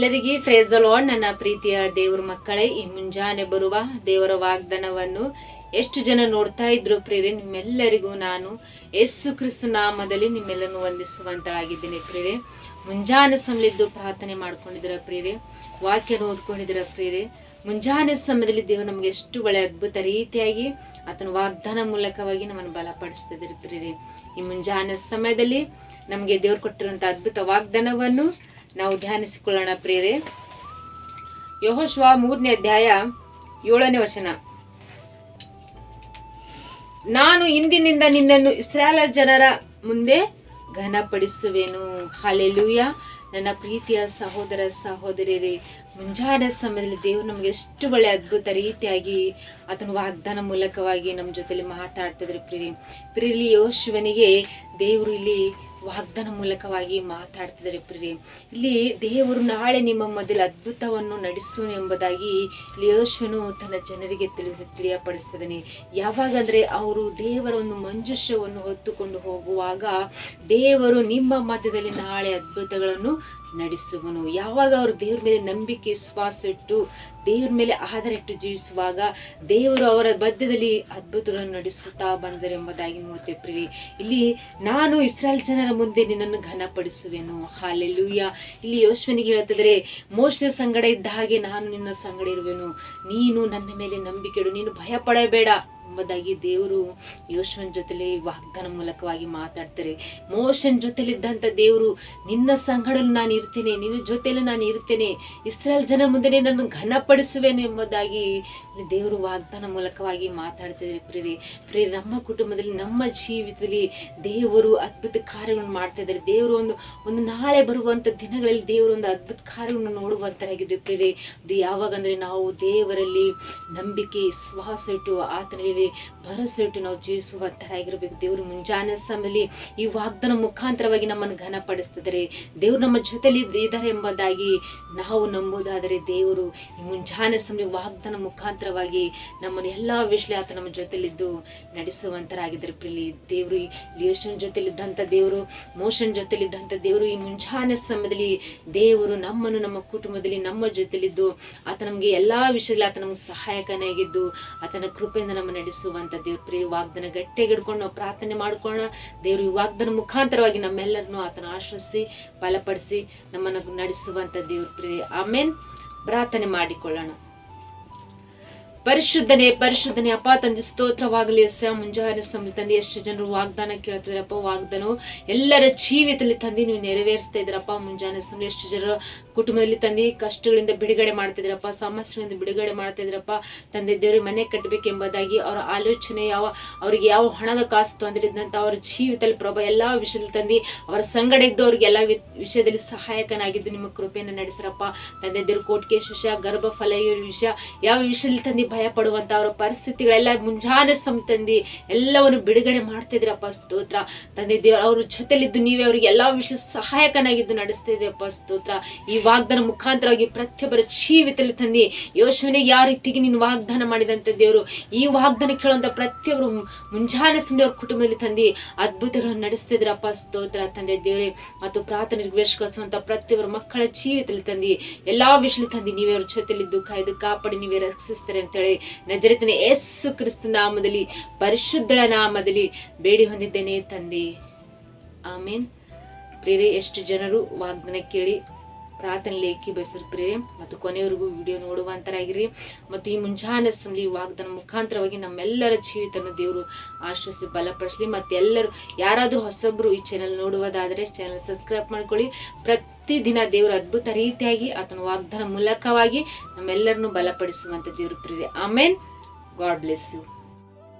ಎಲ್ಲರಿಗೆ ಫ್ರೇಸ್ ನನ್ನ ಪ್ರೀತಿಯ ದೇವ್ರ ಮಕ್ಕಳೇ, ಈ ಮುಂಜಾನೆ ಬರುವ ದೇವರ ವಾಗ್ದಾನವನ್ನು ಎಷ್ಟು ಜನ ನೋಡ್ತಾ ಇದ್ರು ಪ್ರೇರೆ ನಿಮ್ಮೆಲ್ಲರಿಗೂ ನಾನು ಯೇಸು ಕ್ರಿಸ್ತ ನಾಮದಲ್ಲಿ ನಿಮ್ಮೆಲ್ಲರನ್ನು ವಂದಿಸುವಂತಳಾಗಿದ್ದೇನೆ ಪ್ರೇರೆ ಮುಂಜಾನೆ ಸಮಯದ್ದು ಪ್ರಾರ್ಥನೆ ಮಾಡ್ಕೊಂಡಿದ್ರ ಪ್ರೇರೆ ವಾಕ್ಯನ ಓದ್ಕೊಂಡಿದ್ರ ಪ್ರೇರೆ ಮುಂಜಾನೆ ಸಮಯದಲ್ಲಿ ದೇವರು ನಮಗೆ ಎಷ್ಟು ಒಳ್ಳೆ ಅದ್ಭುತ ರೀತಿಯಾಗಿ ಆತನ ವಾಗ್ದಾನ ಮೂಲಕವಾಗಿ ನಮ್ಮನ್ನು ಬಲಪಡಿಸ್ತಿದ್ರು ಪ್ರೇರೆ ಈ ಮುಂಜಾನೆ ಸಮಯದಲ್ಲಿ ನಮಗೆ ದೇವ್ರು ಕೊಟ್ಟಿರುವಂಥ ಅದ್ಭುತ ವಾಗ್ದಾನವನ್ನು ನಾವು ಧ್ಯಾನಿಸಿಕೊಳ್ಳೋಣ ಪ್ರಿಯರೇ. ಯಹೋಶ್ವ ಮೂರನೇ ಅಧ್ಯಾಯ ಏಳನೇ ವಚನ. ನಾನು ಇಂದಿನಿಂದ ನಿನ್ನನ್ನು ಇಸ್ರಾಲ ಜನರ ಮುಂದೆ ಘನಪಡಿಸುವೆನು. ಹಾಲೆಲೂಯ ನನ್ನ ಪ್ರೀತಿಯ ಸಹೋದರ ಸಹೋದರಿಯರೇ, ಮುಂಜಾನೆ ಸಮಯದಲ್ಲಿ ದೇವರು ನಮಗೆ ಎಷ್ಟು ಒಳ್ಳೆ ಅದ್ಭುತ ರೀತಿಯಾಗಿ ಆತನ ವಾಗ್ದಾನ ಮೂಲಕವಾಗಿ ನಮ್ಮ ಜೊತೆಲಿ ಮಾತಾಡ್ತಿದ್ರು ಪ್ರೀತಿ ಪ್ರೀಲಿ ಯೋಶುವನಿಗೆ ದೇವರು ಇಲ್ಲಿ ವಾಗ್ದಾನ ಮೂಲಕವಾಗಿ ಮಾತಾಡ್ತಿದ್ದಾರೆ ಪ್ರಿಯೆ ಇಲ್ಲಿ ದೇವರು ನಾಳೆ ನಿಮ್ಮ ಮೊದಲು ಅದ್ಭುತವನ್ನು ನಡೆಸು ಎಂಬುದಾಗಿ ಲಿಯೋಶ್ವನು ಯೋಶುವನು ತನ್ನ ಜನರಿಗೆ ತಿಳಿಸಿ ತಿಳಿಯಪಡಿಸ್ತಿದ್ದಾನೆ ಯಾವಾಗಂದ್ರೆ ಅವರು ದೇವರ ಒಂದು ಮಂಜುಷವನ್ನು ಹೊತ್ತುಕೊಂಡು ಹೋಗುವಾಗ ದೇವರು ನಿಮ್ಮ ಮಧ್ಯದಲ್ಲಿ ನಾಳೆ ಅದ್ಭುತಗಳನ್ನು ನಡೆಸುವನು. ಯಾವಾಗ ಅವರು ದೇವ್ರ ಮೇಲೆ ನಂಬಿಕೆ, ವಿಶ್ವಾಸ ಇಟ್ಟು ದೇವ್ರ ಮೇಲೆ ಆಧಾರ ಇಟ್ಟು ಜೀವಿಸುವಾಗ ದೇವರು ಅವರ ಮಧ್ಯದಲ್ಲಿ ಅದ್ಭುತಗಳನ್ನು ನಡೆಸುತ್ತಾ ಬಂದರು ಎಂಬುದಾಗಿ ನೋಡ್ತೇವೆ ಪ್ರಿಯೆ ಇಲ್ಲಿ ನಾನು ಇಸ್ರಾಯೇಲ್ ಜನರ ಮುಂದೆ ನಿನ್ನನ್ನು ಘನಪಡಿಸುವೆನು. ಹಾಲೆಲೂಯ. ಇಲ್ಲಿ ಯೋಶ್ವನಿಗೆ ಹೇಳ್ತಿದ್ರೆ ಮೋಶ ಸಂಗಡ ಇದ್ದ ಹಾಗೆ ನಾನು ನಿನ್ನ ಸಂಗಡ ಇರುವೆನು. ನೀನು ನನ್ನ ಮೇಲೆ ನಂಬಿಕೆ ಇಡು. ನೀನು ಭಯ ಪಡಬೇಡ ಎಂಬುದಾಗಿ ದೇವರು ಯೋಶುವನ್ ಜೊತೆಲಿ ವಾಗ್ದಾನ ಮೂಲಕವಾಗಿ ಮಾತಾಡ್ತಾರೆ. ಮೋಶನ್ ಜೊತೆಲಿದ್ದಂಥ ದೇವರು, ನಿನ್ನ ಸಂಗಡಲು ನಾನು ಇರ್ತೇನೆ, ನಿನ್ನ ಜೊತೆಲಿ ನಾನು ಇರ್ತೇನೆ ಇಸ್ರೇಲ್ ಜನ ಮುಂದೆ ನಾನು ಘನಪಡಿಸುವೇನೆ ಎಂಬುದಾಗಿ ದೇವರು ವಾಗ್ದಾನ ಮೂಲಕವಾಗಿ ಮಾತಾಡ್ತಿದ್ದಾರೆ ಪ್ರೇರಿ ಪ್ರೇರಿ ನಮ್ಮ ಕುಟುಂಬದಲ್ಲಿ, ನಮ್ಮ ಜೀವಿತದಲ್ಲಿ ದೇವರು ಅದ್ಭುತ ಕಾರ್ಯಗಳನ್ನು ಮಾಡ್ತಾ ಇದ್ದಾರೆ. ದೇವರು ಒಂದು ಒಂದು ನಾಳೆ ಬರುವಂಥ ದಿನಗಳಲ್ಲಿ ದೇವರು ಒಂದು ಅದ್ಭುತ ಕಾರ್ಯಗಳನ್ನು ನೋಡುವಂತರಾಗಿದೆ ಪ್ರೇರಿ ಅದು ಯಾವಾಗಂದರೆ ನಾವು ದೇವರಲ್ಲಿ ನಂಬಿಕೆ, ವಿಶ್ವಾಸ ಇಟ್ಟು ಆತನಲ್ಲಿ ಭರವಸೆ ಇಟ್ಟು ನಾವು ಜೀವಿಸುವಂತರಾಗಿರ್ಬೇಕು. ದೇವರು ಮುಂಜಾನೆ ಸಮಯದಲ್ಲಿ ಈ ವಾಗ್ದಾನ ಮುಖಾಂತರವಾಗಿ ನಮ್ಮನ್ನು ಘನಪಡಿಸ್ತಿದ್ದಾರೆ. ದೇವರು ನಮ್ಮ ಜೊತೆಲಿ ಇದ್ದಾರೆ ಎಂಬುದಾಗಿ ನಾವು ನಂಬುದಾದರೆ ದೇವರು ಈ ಮುಂಜಾನೆ ಸಮಯ ವಾಗ್ದಾನ ಮುಖಾಂತರವಾಗಿ ನಮ್ಮನ್ನು ಎಲ್ಲ ವಿಷಯ ಆತ ನಮ್ಮ ಜೊತೆಲಿದ್ದು ನಡೆಸುವಂತರಾಗಿದ್ದಾರೆ. ಪ್ರಿಲಿ ದೇವರು ಈ ಯೋಶನ್ ಜೊತೆಲಿದ್ದಂಥ ದೇವರು ಮೋಶನ್ ಜೊತೆಲಿದ್ದಂಥ ದೇವರು ಈ ಮುಂಜಾನೆ ಸಮಯದಲ್ಲಿ ದೇವರು ನಮ್ಮನ್ನು ನಮ್ಮ ಕುಟುಂಬದಲ್ಲಿ ನಮ್ಮ ಜೊತೆಲಿದ್ದು, ಆತ ನಮಗೆ ಎಲ್ಲ ವಿಷಯದಲ್ಲಿ ಆತ ನಮಗೆ ಸಹಾಯಕನಾಗಿದ್ದು, ಆತನ ಕೃಪೆಯಿಂದ ನಮ್ಮ ನಡೆಸುವಂಥ ದೇವ್ರ ಪ್ರಿಯ ವಾಗ್ದನ ಗಟ್ಟಿಯಾಗಿ ಹಿಡ್ಕೊಂಡು ನಾವು ಪ್ರಾರ್ಥನೆ ಮಾಡ್ಕೊಳ್ಳೋಣ. ದೇವರು ಈ ವಾಗ್ದನ ಮುಖಾಂತರವಾಗಿ ನಮ್ಮೆಲ್ಲರನ್ನು ಆತನ ಆಶ್ರಯಿಸಿ, ಬಲಪಡಿಸಿ ನಮ್ಮನ್ನು ನಡೆಸುವಂತ ದೇವ್ರ ಪ್ರಿಯ. ಆಮೇನ್. ಪ್ರಾರ್ಥನೆ ಮಾಡಿಕೊಳ್ಳೋಣ. ಪರಿಶುದ್ಧನೆ ಪರಿಶುದ್ಧನೆ. ಅಪ್ಪ, ತಂದೆ, ಸ್ತೋತ್ರವಾಗಲಿ. ಎಸ್ ಮುಂಜಾನೆ ಸಮಯ ತಂದೆ, ಎಷ್ಟು ಜನರು ವಾಗ್ದಾನ ಕೇಳ್ತಿದ್ರಪ್ಪ ವಾಗ್ದಾನ ಎಲ್ಲರ ಜೀವಿತದಲ್ಲಿ ತಂದೆ ನೀವು ನೆರವೇರಿಸ್ತಾ ಇದ್ರಪ್ಪ ಮುಂಜಾನೆ ಸಮಯ ಎಷ್ಟು ಜನರು ಕುಟುಂಬದಲ್ಲಿ ತಂದೆ, ಕಷ್ಟಗಳಿಂದ ಬಿಡುಗಡೆ ಮಾಡ್ತಿದ್ರಪ್ಪ, ಸಮಸ್ಯೆಗಳಿಂದ ಬಿಡುಗಡೆ ಮಾಡ್ತಿದ್ರಪ್ಪ. ತಂದೆ, ದೇವ್ರಿಗೆ ಮನೆ ಕಟ್ಟಬೇಕೆಂಬುದಾಗಿ ಅವರ ಆಲೋಚನೆ, ಯಾವ, ಅವರಿಗೆ ಯಾವ ಹಣದ ಕಾಸು ತೊಂದರೆ ಅವರ ಜೀವಿತದಲ್ಲಿ ಪ್ರಭಾ, ಎಲ್ಲ ವಿಷಯದಲ್ಲಿ ತಂದೆ, ಅವರ ಸಂಗಡ ಇದ್ದು ಅವ್ರಿಗೆ ಎಲ್ಲ ವಿಷಯದಲ್ಲಿ ಸಹಾಯಕನಾಗಿದ್ದು ನಿಮ್ಮ ಕೃಪೆಯನ್ನು ನಡೆಸರಪ್ಪ. ತಂದೆ, ದೇವ್ರ ಕೋಟ್ಕೇಶ ವಿಷಯ ಗರ್ಭಫಲ ವಿಷಯ ಯಾವ ವಿಷಯದಲ್ಲಿ ತಂದೆ ಭಯ ಪಡುವಂತ ಅವರ ಪರಿಸ್ಥಿತಿಗಳೆಲ್ಲ ಮುಂಜಾನೆ ಸಮ ತಂದೆ ಎಲ್ಲವನ್ನು ಬಿಡುಗಡೆ ಮಾಡ್ತಿದ್ರಪ್ಪ ಸ್ತೋತ್ರ. ತಂದೆ ದೇವರು, ಅವ್ರ ಜೊತೆಲಿದ್ದು ನೀವೇ ಅವ್ರಿಗೆ ಎಲ್ಲ ವಿಷಯ ಸಹಾಯಕನಾಗಿದ್ದು ನಡೆಸ್ತಿದ್ರಪ್ಪ ಸ್ತೋತ್ರ. ಈ ವಾಗ್ದಾನ ಮುಖಾಂತರವಾಗಿ ಪ್ರತಿಯೊಬ್ಬರ ಜೀವಿತದಲ್ಲಿ ತಂದಿ ಯೋಶವನಿಗೆ ಯಾವ ರೀತಿಗೆ ನೀನು ವಾಗ್ದಾನ ಮಾಡಿದಂತ ದೇವರು, ಈ ವಾಗ್ದಾನ ಕೇಳುವಂತ ಪ್ರತಿಯೊಬ್ಬರು ಮುಂಜಾನೆ ಸಂಡೆ ಅವ್ರ ಕುಟುಂಬದಲ್ಲಿ ತಂದಿ ಅದ್ಭುತಗಳನ್ನು ನಡೆಸ್ತಿದ್ರಪ್ಪ ಸ್ತೋತ್ರ. ತಂದೆ ದೇವರೇ, ಮತ್ತು ಪ್ರಾರ್ಥನೆ ವೇಷಕರಿಸುವಂತ ಪ್ರತಿಯೊಬ್ಬರ ಮಕ್ಕಳ ಜೀವಿತದಲ್ಲಿ ತಂದಿ, ಎಲ್ಲಾ ವಿಷಯ ತಂದಿ, ನೀವೇ ಅವ್ರ ಜೊತೆಲಿದ್ದು ಕಾಯ್ದು ಕಾಪಾಡಿ, ನೀವೇ ರಕ್ಷಿಸ್ತಾರೆ ಅಂತೇಳಿ ನಜರತ್ನ ಯೇಸು ಕ್ರಿಸ್ತ ನಾಮದಲ್ಲಿ ಪರಿಶುದ್ಧಳ ನಾಮದಲ್ಲಿ ಬೇಡಿ ಹೊಂದಿದ್ದೇನೆ ತಂದೆ. ಆಮೇನ್. ಪ್ರೇರೆ ಎಷ್ಟು ಜನರು ವಾಗ್ದಾನ ಕೇಳಿ ಪ್ರಾರ್ಥನೆ ಲೇಖಿ ಬಯಸರು ಪ್ರೇ ಮತ್ತು ಕೊನೆಯವರೆಗೂ ವಿಡಿಯೋ ನೋಡುವಂತರಾಗಿರಿ. ಮತ್ತು ಈ ಮುಂಜಾನೆ ಸಂಬಳಿ ವಾಗ್ದಾನ ಮುಖಾಂತರವಾಗಿ ನಮ್ಮೆಲ್ಲರ ಜೀವಿತನ ದೇವರು ಆಶ್ವಾಸಿ ಬಲಪಡಿಸಲಿ. ಮತ್ತು ಎಲ್ಲರೂ ಯಾರಾದರೂ ಹೊಸಬ್ರು ಈ ಚಾನಲ್ ನೋಡುವುದಾದರೆ ಚಾನೆಲ್ ಸಬ್ಸ್ಕ್ರೈಬ್ ಮಾಡ್ಕೊಳ್ಳಿ. ಪ್ರತಿದಿನ ದೇವರು ಅದ್ಭುತ ರೀತಿಯಾಗಿ ಆತನ ವಾಗ್ದಾನ ಮೂಲಕವಾಗಿ ನಮ್ಮೆಲ್ಲರನ್ನು ಬಲಪಡಿಸುವಂಥ ದೇವರು ಪ್ರೇರಿ ಆಮೇನ್ ಗಾಡ್ ಬ್ಲೆಸ್ ಯು